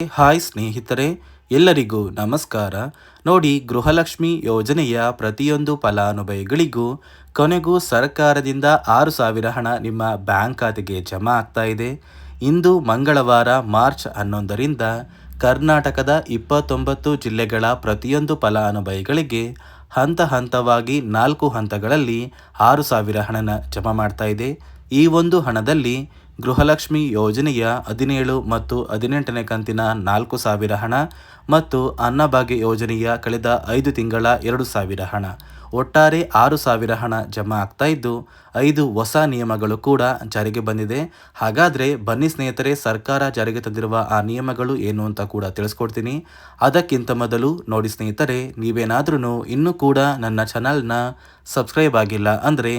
Hi ಸ್ನೇಹಿತರೆ, ಎಲ್ಲರಿಗೂ ನಮಸ್ಕಾರ. ನೋಡಿ, ಗೃಹಲಕ್ಷ್ಮಿ ಯೋಜನೆಯ ಪ್ರತಿಯೊಂದು ಫಲಾನುಭವಿಗಳಿಗೂ ಕೊನೆಗೂ ಸರ್ಕಾರದಿಂದ ಆರು ಸಾವಿರ ಹಣ ನಿಮ್ಮ ಬ್ಯಾಂಕ್ ಖಾತೆಗೆ ಜಮಾ ಆಗ್ತಾ ಇದೆ. ಇಂದು ಮಂಗಳವಾರ, ಮಾರ್ಚ್ ಹನ್ನೊಂದರಿಂದ ಕರ್ನಾಟಕದ ಇಪ್ಪತ್ತೊಂಬತ್ತು ಜಿಲ್ಲೆಗಳ ಪ್ರತಿಯೊಂದು ಫಲಾನುಭವಿಗಳಿಗೆ ಹಂತ ಹಂತವಾಗಿ ನಾಲ್ಕು ಹಂತಗಳಲ್ಲಿ ಆರು ಸಾವಿರ ಹಣನ ಜಮಾ ಮಾಡ್ತಾ ಇದೆ. ಈ ಒಂದು ಹಣದಲ್ಲಿ ಗೃಹಲಕ್ಷ್ಮಿ ಯೋಜನೆಯ ಹದಿನೇಳು ಮತ್ತು ಹದಿನೆಂಟನೇ ಕಂತಿನ ನಾಲ್ಕು ಸಾವಿರ ಹಣ ಮತ್ತು ಅನ್ನಭಾಗ್ಯ ಯೋಜನೆಯ ಕಳೆದ ಐದು ತಿಂಗಳ ಎರಡು ಸಾವಿರ ಹಣ. ಒಟ್ಟಾರೆ ಆರು ಸಾವಿರ ಹಣ ಜಮಾ ಆಗ್ತಾ ಇದ್ದು, ಐದು ಹೊಸ ನಿಯಮಗಳು ಕೂಡ ಜಾರಿಗೆ ಬಂದಿದೆ. ಹಾಗಾದರೆ ಬನ್ನಿ ಸ್ನೇಹಿತರೆ, ಸರ್ಕಾರ ಜಾರಿಗೆ ತಂದಿರುವ ಆ ನಿಯಮಗಳು ಏನು ಅಂತ ಕೂಡ ತಿಳಿಸ್ಕೊಡ್ತೀನಿ. ಅದಕ್ಕಿಂತ ಮೊದಲು ನೋಡಿ ಸ್ನೇಹಿತರೆ ನೀವೇನಾದ್ರೂ ಇನ್ನೂ ಕೂಡ ನನ್ನ ಚಾನಲ್ನ ಸಬ್ಸ್ಕ್ರೈಬ್ ಆಗಿಲ್ಲ ಅಂದರೆ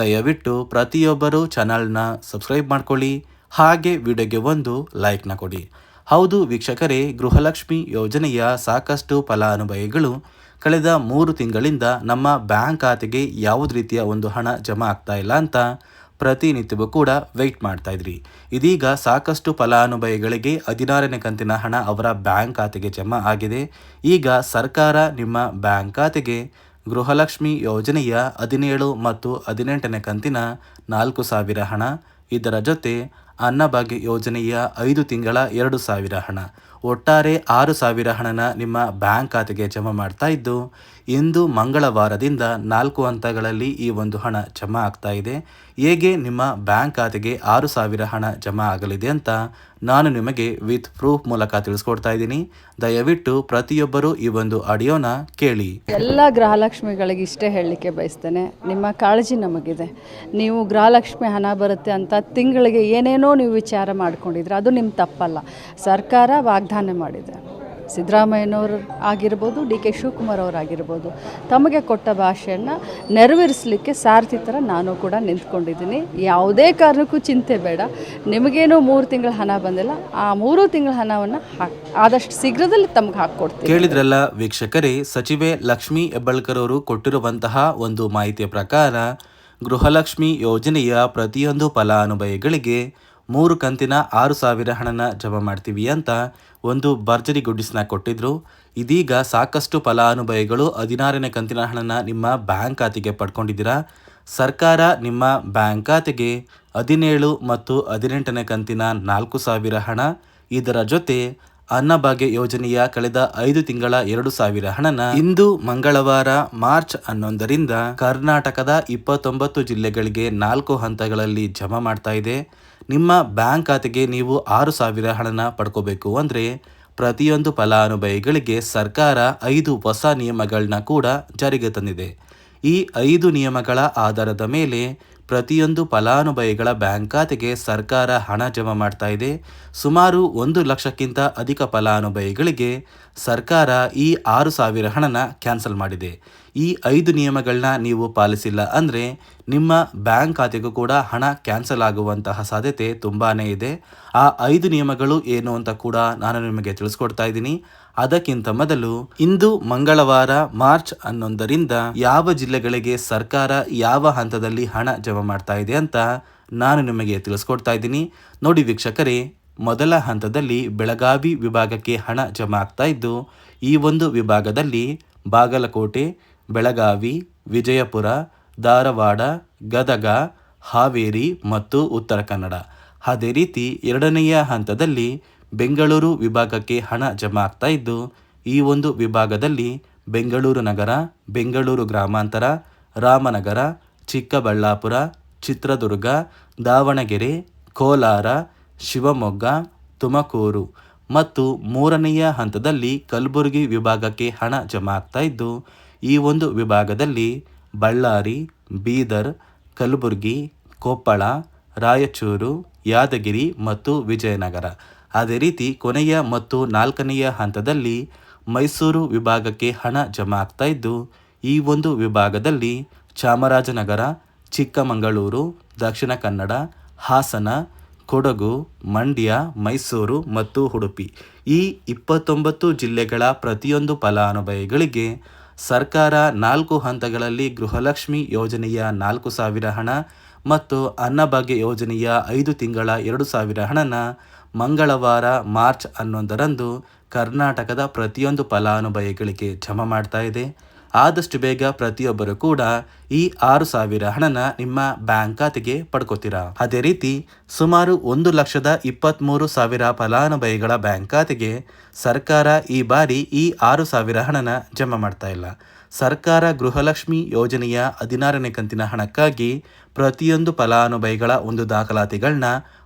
ದಯವಿಟ್ಟು ಪ್ರತಿಯೊಬ್ಬರು ಚಾನಲ್ನ ಸಬ್ಸ್ಕ್ರೈಬ್ ಮಾಡ್ಕೊಳ್ಳಿ, ಹಾಗೆ ವಿಡಿಯೋಗೆ ಒಂದು ಲೈಕ್ನ ಕೊಡಿ. ಹೌದು ವೀಕ್ಷಕರೇ, ಗೃಹಲಕ್ಷ್ಮಿ ಯೋಜನೆಯ ಸಾಕಷ್ಟು ಫಲಾನುಭವಿಗಳು ಕಳೆದ ಮೂರು ತಿಂಗಳಿಂದ ನಮ್ಮ ಬ್ಯಾಂಕ್ ಖಾತೆಗೆ ಯಾವುದೇ ರೀತಿಯ ಒಂದು ಹಣ ಜಮಾ ಆಗ್ತಾ ಇಲ್ಲ ಅಂತ ಪ್ರತಿನಿತ್ಯವೂ ಕೂಡ ವೆಯ್ಟ್ ಮಾಡ್ತಾ ಇದ್ರಿ. ಇದೀಗ ಸಾಕಷ್ಟು ಫಲಾನುಭವಿಗಳಿಗೆ ಹದಿನಾರನೇ ಕಂತಿನ ಹಣ ಅವರ ಬ್ಯಾಂಕ್ ಖಾತೆಗೆ ಜಮಾ ಆಗಿದೆ. ಈಗ ಸರ್ಕಾರ ನಿಮ್ಮ ಬ್ಯಾಂಕ್ ಖಾತೆಗೆ ಗೃಹಲಕ್ಷ್ಮಿ ಯೋಜನೆಯ ಹದಿನೇಳು ಮತ್ತು ಹದಿನೆಂಟನೇ ಕಂತಿನ ನಾಲ್ಕು ಸಾವಿರ ಹಣ. ಇದರ ಜೊತೆ ಅನ್ನಭಾಗ್ಯ ಯೋಜನೆಯ ಐದು ತಿಂಗಳ ಎರಡು ಸಾವಿರ ಹಣ. ಒಟ್ಟಾರೆ ಆರು ಸಾವಿರ ಹಣನ ನಿಮ್ಮ ಬ್ಯಾಂಕ್ ಖಾತೆಗೆ ಜಮಾ ಮಾಡ್ತಾ ಇದ್ದು, ಇಂದು ಮಂಗಳವಾರದಿಂದ ನಾಲ್ಕು ಹಂತಗಳಲ್ಲಿ ಈ ಒಂದು ಹಣ ಜಮಾ ಆಗ್ತಾ ಇದೆ. ಹೇಗೆ ನಿಮ್ಮ ಬ್ಯಾಂಕ್ ಖಾತೆಗೆ ಆರು ಸಾವಿರ ಹಣ ಜಮಾ ಆಗಲಿದೆ ಅಂತ ನಾನು ನಿಮಗೆ ವಿತ್ ಪ್ರೂಫ್ ಮೂಲಕ ತಿಳಿಸ್ಕೊಡ್ತಾ ಇದ್ದೀನಿ. ದಯವಿಟ್ಟು ಪ್ರತಿಯೊಬ್ಬರು ಈ ಒಂದು ಆಡಿಯೋನ ಕೇಳಿ. ಎಲ್ಲ ಗೃಹಲಕ್ಷ್ಮಿಗಳಿಗೆ ಇಷ್ಟೇ ಹೇಳಲಿಕ್ಕೆ ಬಯಸ್ತೇನೆ. ನಿಮ್ಮ ಕಾಳಜಿ ನಮಗಿದೆ. ನೀವು ಗೃಹಲಕ್ಷ್ಮಿ ಹಣ ಬರುತ್ತೆ ಅಂತ ತಿಂಗಳಿಗೆ ಏನೇನೋ ನೀವು ವಿಚಾರ ಮಾಡ್ಕೊಂಡಿದ್ರೆ ಅದು ನಿಮ್ಮ ತಪ್ಪಲ್ಲ. ಸರ್ಕಾರ ವಾಗ್ದಾನ ಮಾಡಿದೆ. ಸಿದ್ದರಾಮಯ್ಯನವರು ಆಗಿರ್ಬೋದು, ಡಿ ಕೆ ಶಿವಕುಮಾರ್ ಅವರಾಗಿರ್ಬೋದು ತಮಗೆ ಕೊಟ್ಟ ಭಾಷೆಯನ್ನು ನೆರವೇರಿಸಲಿಕ್ಕೆ ಸಾರಥಿ ಥರ ನಾನು ಕೂಡ ನಿಂತ್ಕೊಂಡಿದ್ದೀನಿ. ಯಾವುದೇ ಕಾರಣಕ್ಕೂ ಚಿಂತೆ ಬೇಡ. ನಿಮಗೇನೋ ಮೂರು ತಿಂಗಳ ಹಣ ಬಂದಿಲ್ಲ. ಆ ಮೂರು ತಿಂಗಳ ಹಣವನ್ನು ಆದಷ್ಟು ಶೀಘ್ರದಲ್ಲಿ ತಮ್ಗೆ ಹಾಕ್ಕೊಡ್ತೀನಿ. ಕೇಳಿದ್ರಲ್ಲ ವೀಕ್ಷಕರೇ, ಸಚಿವೆ ಲಕ್ಷ್ಮೀ ಹೆಬ್ಬಳ್ಕರ್ ಅವರು ಕೊಟ್ಟಿರುವಂತಹ ಒಂದು ಮಾಹಿತಿಯ ಪ್ರಕಾರ ಗೃಹಲಕ್ಷ್ಮಿ ಯೋಜನೆಯ ಪ್ರತಿಯೊಂದು ಫಲಾನುಭವಿಗಳಿಗೆ ಮೂರು ಕಂತಿನ ಆರು ಸಾವಿರ ಹಣನ ಜಮಾ ಮಾಡ್ತೀವಿ ಅಂತ ಒಂದು ಭರ್ಜರಿ ಗುಡ್ಡಿಸ್ನ ಕೊಟ್ಟಿದ್ರು. ಇದೀಗ ಸಾಕಷ್ಟು ಫಲಾನುಭವಿಗಳು ಹದಿನಾರನೇ ಕಂತಿನ ಹಣನ ನಿಮ್ಮ ಬ್ಯಾಂಕ್ ಖಾತೆಗೆ ಪಡ್ಕೊಂಡಿದ್ದೀರಾ? ಸರ್ಕಾರ ನಿಮ್ಮ ಬ್ಯಾಂಕ್ ಖಾತೆಗೆ ಹದಿನೇಳು ಮತ್ತು ಹದಿನೆಂಟನೇ ಕಂತಿನ ನಾಲ್ಕು ಸಾವಿರ ಹಣ. ಇದರ ಜೊತೆ ಅನ್ನಭಾಗ್ಯ ಯೋಜನೆಯ ಕಳೆದ ಐದು ತಿಂಗಳ ಎರಡು ಸಾವಿರ ಹಣನ ಇಂದು ಮಂಗಳವಾರ, ಮಾರ್ಚ್ ಹನ್ನೊಂದರಿಂದ ಕರ್ನಾಟಕದ ಇಪ್ಪತ್ತೊಂಬತ್ತು ಜಿಲ್ಲೆಗಳಿಗೆ ನಾಲ್ಕು ಹಂತಗಳಲ್ಲಿ ಜಮಾ ಮಾಡ್ತಾ ಇದೆ. ನಿಮ್ಮ ಬ್ಯಾಂಕ್ ಖಾತೆಗೆ ನೀವು ಆರು ಸಾವಿರ ಹಣನ ಪಡ್ಕೋಬೇಕು ಅಂದರೆ ಪ್ರತಿಯೊಂದು ಫಲಾನುಭವಿಗಳಿಗೆ ಸರ್ಕಾರ ಐದು ಹೊಸ ನಿಯಮಗಳನ್ನ ಕೂಡ ಜಾರಿಗೆ ತಂದಿದೆ. ಈ ಐದು ನಿಯಮಗಳ ಆಧಾರದ ಮೇಲೆ ಪ್ರತಿಯೊಂದು ಫಲಾನುಭವಿಗಳ ಬ್ಯಾಂಕ್ ಖಾತೆಗೆ ಸರ್ಕಾರ ಹಣ ಜಮಾ ಮಾಡ್ತಾ ಇದೆ. ಸುಮಾರು ಒಂದು ಲಕ್ಷಕ್ಕಿಂತ ಅಧಿಕ ಫಲಾನುಭವಿಗಳಿಗೆ ಸರ್ಕಾರ ಈ ಆರು ಸಾವಿರ ಹಣನ ಕ್ಯಾನ್ಸಲ್ ಮಾಡಿದೆ. ಈ ಐದು ನಿಯಮಗಳನ್ನ ನೀವು ಪಾಲಿಸಿಲ್ಲ ಅಂದರೆ ನಿಮ್ಮ ಬ್ಯಾಂಕ್ ಖಾತೆಗೂ ಕೂಡ ಹಣ ಕ್ಯಾನ್ಸಲ್ ಆಗುವಂತಹ ಸಾಧ್ಯತೆ ತುಂಬಾ ಇದೆ. ಆ ಐದು ನಿಯಮಗಳು ಏನು ಅಂತ ಕೂಡ ನಾನು ನಿಮಗೆ ತಿಳಿಸ್ಕೊಡ್ತಾ ಇದ್ದೀನಿ. ಅದಕ್ಕಿಂತ ಮೊದಲು ಇಂದು ಮಂಗಳವಾರ ಮಾರ್ಚ್ ಹನ್ನೊಂದರಿಂದ ಯಾವ ಜಿಲ್ಲೆಗಳಿಗೆ ಸರ್ಕಾರ ಯಾವ ಹಂತದಲ್ಲಿ ಹಣ ಜಮಾ ಮಾಡ್ತಾ ಇದೆ ಅಂತ ನಾನು ನಿಮಗೆ ತಿಳಿಸ್ಕೊಡ್ತಾ ಇದ್ದೀನಿ. ನೋಡಿ ವೀಕ್ಷಕರೇ, ಮೊದಲ ಹಂತದಲ್ಲಿ ಬೆಳಗಾವಿ ವಿಭಾಗಕ್ಕೆ ಹಣ ಜಮಾ ಆಗ್ತಾ ಇದ್ದು, ಈ ಒಂದು ವಿಭಾಗದಲ್ಲಿ ಬಾಗಲಕೋಟೆ, ಬೆಳಗಾವಿ, ವಿಜಯಪುರ, ಧಾರವಾಡ, ಗದಗ, ಹಾವೇರಿ ಮತ್ತು ಉತ್ತರ ಕನ್ನಡ. ಅದೇ ರೀತಿ ಎರಡನೆಯ ಹಂತದಲ್ಲಿ ಬೆಂಗಳೂರು ವಿಭಾಗಕ್ಕೆ ಹಣ ಜಮಾ ಆಗ್ತಾ ಇದ್ದು, ಈ ಒಂದು ವಿಭಾಗದಲ್ಲಿ ಬೆಂಗಳೂರು ನಗರ, ಬೆಂಗಳೂರು ಗ್ರಾಮಾಂತರ, ರಾಮನಗರ, ಚಿಕ್ಕಬಳ್ಳಾಪುರ, ಚಿತ್ರದುರ್ಗ, ದಾವಣಗೆರೆ, ಕೋಲಾರ, ಶಿವಮೊಗ್ಗ, ತುಮಕೂರು ಮತ್ತು ಮೂರನೆಯ ಹಂತದಲ್ಲಿ ಕಲಬುರಗಿ ವಿಭಾಗಕ್ಕೆ ಹಣ ಜಮಾ ಆಗ್ತಾ ಇದ್ದು, ಈ ಒಂದು ವಿಭಾಗದಲ್ಲಿ ಬಳ್ಳಾರಿ, ಬೀದರ್, ಕಲಬುರಗಿ, ಕೊಪ್ಪಳ, ರಾಯಚೂರು, ಯಾದಗಿರಿ ಮತ್ತು ವಿಜಯನಗರ. ಅದೇ ರೀತಿ ಕೊನೆಯ ಮತ್ತು ನಾಲ್ಕನೆಯ ಹಂತದಲ್ಲಿ ಮೈಸೂರು ವಿಭಾಗಕ್ಕೆ ಹಣ ಜಮಾ ಆಗ್ತಾ ಇದ್ದು, ಈ ಒಂದು ವಿಭಾಗದಲ್ಲಿ ಚಾಮರಾಜನಗರ, ಚಿಕ್ಕಮಗಳೂರು, ದಕ್ಷಿಣ ಕನ್ನಡ, ಹಾಸನ, ಕೊಡಗು, ಮಂಡ್ಯ, ಮೈಸೂರು ಮತ್ತು ಉಡುಪಿ. ಈ ಇಪ್ಪತ್ತೊಂಬತ್ತು ಜಿಲ್ಲೆಗಳ ಪ್ರತಿಯೊಂದು ಫಲಾನುಭವಿಗಳಿಗೆ ಸರ್ಕಾರ ನಾಲ್ಕು ಹಂತಗಳಲ್ಲಿ ಗೃಹಲಕ್ಷ್ಮಿ ಯೋಜನೆಯ ನಾಲ್ಕು ಸಾವಿರ ಹಣ ಮತ್ತು ಅನ್ನಭಾಗ್ಯ ಯೋಜನೆಯ ಐದು ತಿಂಗಳ ಎರಡು ಸಾವಿರ ಹಣನ ಮಂಗಳವಾರ, ಮಾರ್ಚ್ ಹನ್ನೊಂದರಂದು ಕರ್ನಾಟಕದ ಪ್ರತಿಯೊಂದು ಫಲಾನುಭವಿಗಳಿಗೆ ಜಮಾ ಮಾಡ್ತಾ ಇದೆ. ಆದಷ್ಟು ಬೇಗ ಪ್ರತಿಯೊಬ್ಬರು ಕೂಡ ಈ ಆರು ಸಾವಿರ ಹಣನ ನಿಮ್ಮ ಬ್ಯಾಂಕ್ ಖಾತೆಗೆ ಪಡ್ಕೋತೀರಾ? ಅದೇ ರೀತಿ, ಸುಮಾರು ಒಂದು ಲಕ್ಷದ ಇಪ್ಪತ್ತ್ಮೂರು ಸಾವಿರ ಫಲಾನುಭವಿಗಳ ಬ್ಯಾಂಕ್ ಖಾತೆಗೆ ಸರ್ಕಾರ ಈ ಬಾರಿ ಈ ಆರು ಸಾವಿರ ಹಣನ ಜಮಾ ಮಾಡ್ತಾ ಇಲ್ಲ. ಸರ್ಕಾರ ಗೃಹಲಕ್ಷ್ಮಿ ಯೋಜನೆಯ ಹದಿನಾರನೇ ಕಂತಿನ ಹಣಕ್ಕಾಗಿ ಪ್ರತಿಯೊಂದು ಫಲಾನುಭವಿಗಳ ಒಂದು ದಾಖಲಾತಿಗಳನ್ನ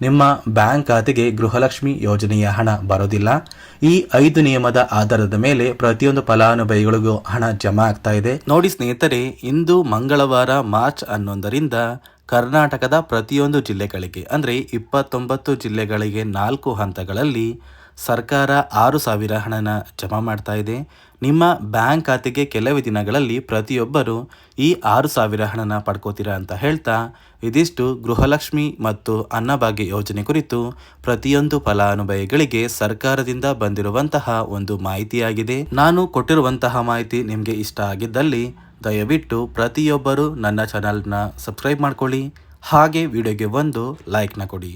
ನಿಮ್ಮ ಬ್ಯಾಂಕ್ ಖಾತೆಗೆ ಗೃಹಲಕ್ಷ್ಮಿ ಯೋಜನೆಯ ಹಣ ಬರೋದಿಲ್ಲ. ಈ ಐದು ನಿಯಮದ ಆಧಾರದ ಮೇಲೆ ಪ್ರತಿಯೊಂದು ಫಲಾನುಭವಿಗಳಿಗೂ ಹಣ ಜಮಾ ಆಗ್ತಾ ಇದೆ. ನೋಡಿ ಸ್ನೇಹಿತರೆ, ಇಂದು ಮಂಗಳವಾರ ಮಾರ್ಚ್ ಹನ್ನೊಂದರಿಂದ ಕರ್ನಾಟಕದ ಪ್ರತಿಯೊಂದು ಜಿಲ್ಲೆಗಳಿಗೆ, ಅಂದರೆ ಇಪ್ಪತ್ತೊಂಬತ್ತು ಜಿಲ್ಲೆಗಳಿಗೆ ನಾಲ್ಕು ಹಂತಗಳಲ್ಲಿ ಸರ್ಕಾರ ಆರು ಸಾವಿರ ಹಣನ ಜಮಾ ಮಾಡ್ತಾ ಇದೆ. ನಿಮ್ಮ ಬ್ಯಾಂಕ್ ಖಾತೆಗೆ ಕೆಲವೇ ದಿನಗಳಲ್ಲಿ ಪ್ರತಿಯೊಬ್ಬರು ಈ ಆರು ಸಾವಿರ ಹಣನ ಪಡ್ಕೋತೀರಾ ಅಂತ ಹೇಳ್ತಾ, ಇದಿಷ್ಟು ಗೃಹಲಕ್ಷ್ಮಿ ಮತ್ತು ಅನ್ನಭಾಗ್ಯ ಯೋಜನೆ ಕುರಿತು ಪ್ರತಿಯೊಂದು ಫಲಾನುಭವಿಗಳಿಗೆ ಸರ್ಕಾರದಿಂದ ಬಂದಿರುವಂತಹ ಒಂದು ಮಾಹಿತಿಯಾಗಿದೆ. ನಾನು ಕೊಟ್ಟಿರುವಂತಹ ಮಾಹಿತಿ ನಿಮಗೆ ಇಷ್ಟ ಆಗಿದ್ದಲ್ಲಿ ದಯವಿಟ್ಟು ಪ್ರತಿಯೊಬ್ಬರು ನನ್ನ ಚಾನಲ್ನ ಸಬ್ಸ್ಕ್ರೈಬ್ ಮಾಡ್ಕೊಳ್ಳಿ. ಹಾಗೆ ವಿಡಿಯೋಗೆ ಒಂದು ಲೈಕ್ನ ಕೊಡಿ.